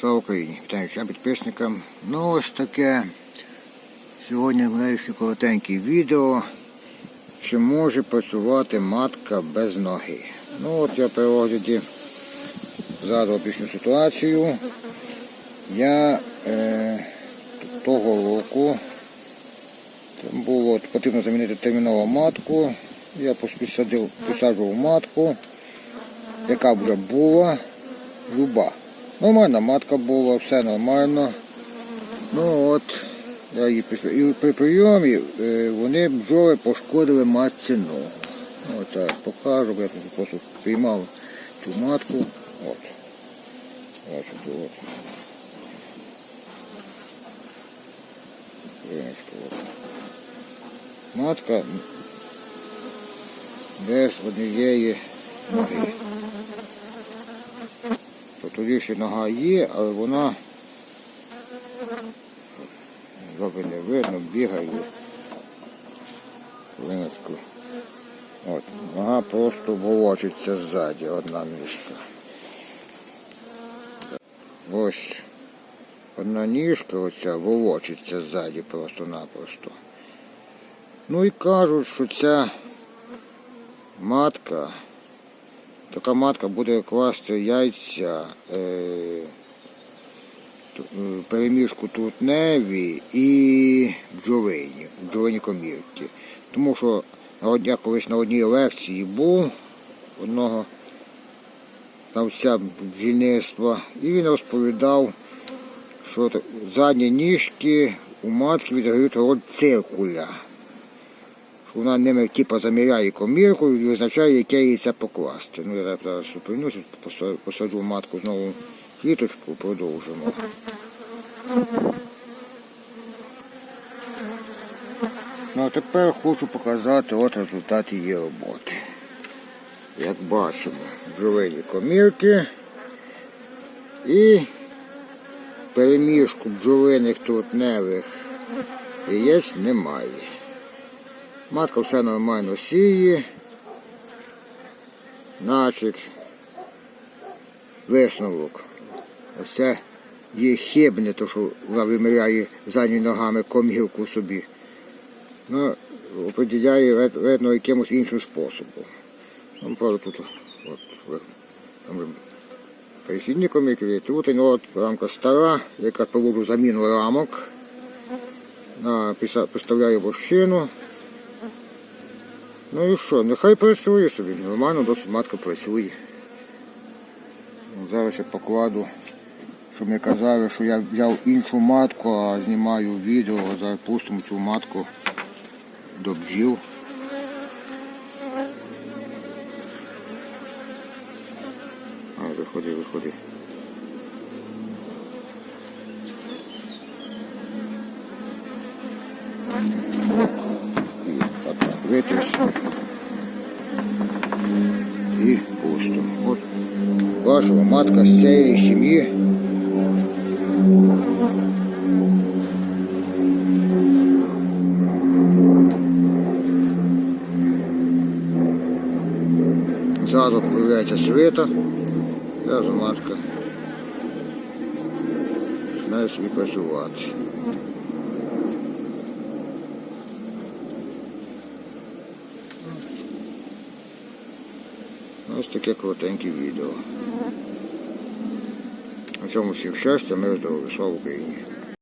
Слава Україні! Вітаю всім підписникам. Ну ось таке. Сьогодні невеличке коротеньке відео. Чи може працювати матка без ноги? Ну от я при огляді згадував пісню ситуацію. Я е, того року там було потрібно замінити терміново матку. Я посадив, посаджував матку, яка вже була люба. Нормальна матка була, все нормально. Ну от, я її після. І при прийомі е, вони бджоли пошкодили матці ногу. От зараз покажу, я просто приймав цю матку. От. Бачите, от. Матка без однієї ноги. То тоді ще нога є, але вона добре не видно, бігає. Хвилиночку. От, нога просто волочиться ззаді, одна ніжка. Ось одна ніжка оця волочиться ззаді просто-напросто. Ну і кажуть, що ця матка така матка буде класти яйця е, переміжку трутневі і бджолині, бджолині комірки. Тому що я колись на одній лекції був одного навця бджільництва, і він розповідав, що задні ніжки у матки відіграють роль циркуля вона ними типу, заміряє комірку і визначає, яке яйце покласти. Ну, я зараз зупинюся, посаджу матку знову в кліточку, продовжимо. Ну, а тепер хочу показати от результат її роботи. Як бачимо, бджолині комірки і переміжку бджолиних трутневих яєць немає. Матка все нормально сіє. Начик. Висновок. Ось це є хибне, то що вона вимиряє задніми ногами комірку собі. Ну, определяє вид- видно якимось іншим способом. Ну, правда, тут от, там же перехідні комірки, тут ну, от рамка стара, яка проводжу заміну рамок. На, поставляю вощину. Ну і що, нехай працює собі, нормально досить матка працює. Зараз я покладу, щоб не казали, що я взяв іншу матку, а знімаю відео, зараз пустимо цю матку до бджіл. А, виходи, виходи. І так, так, витрись. І пусто. От ваша матка з цієї сім'ї. Зразу появляється світа. Зразу матка. Починає собі працювати. Ось таке коротеньке відео. На цьому всім щастя, мир здоров'я, слава Україні.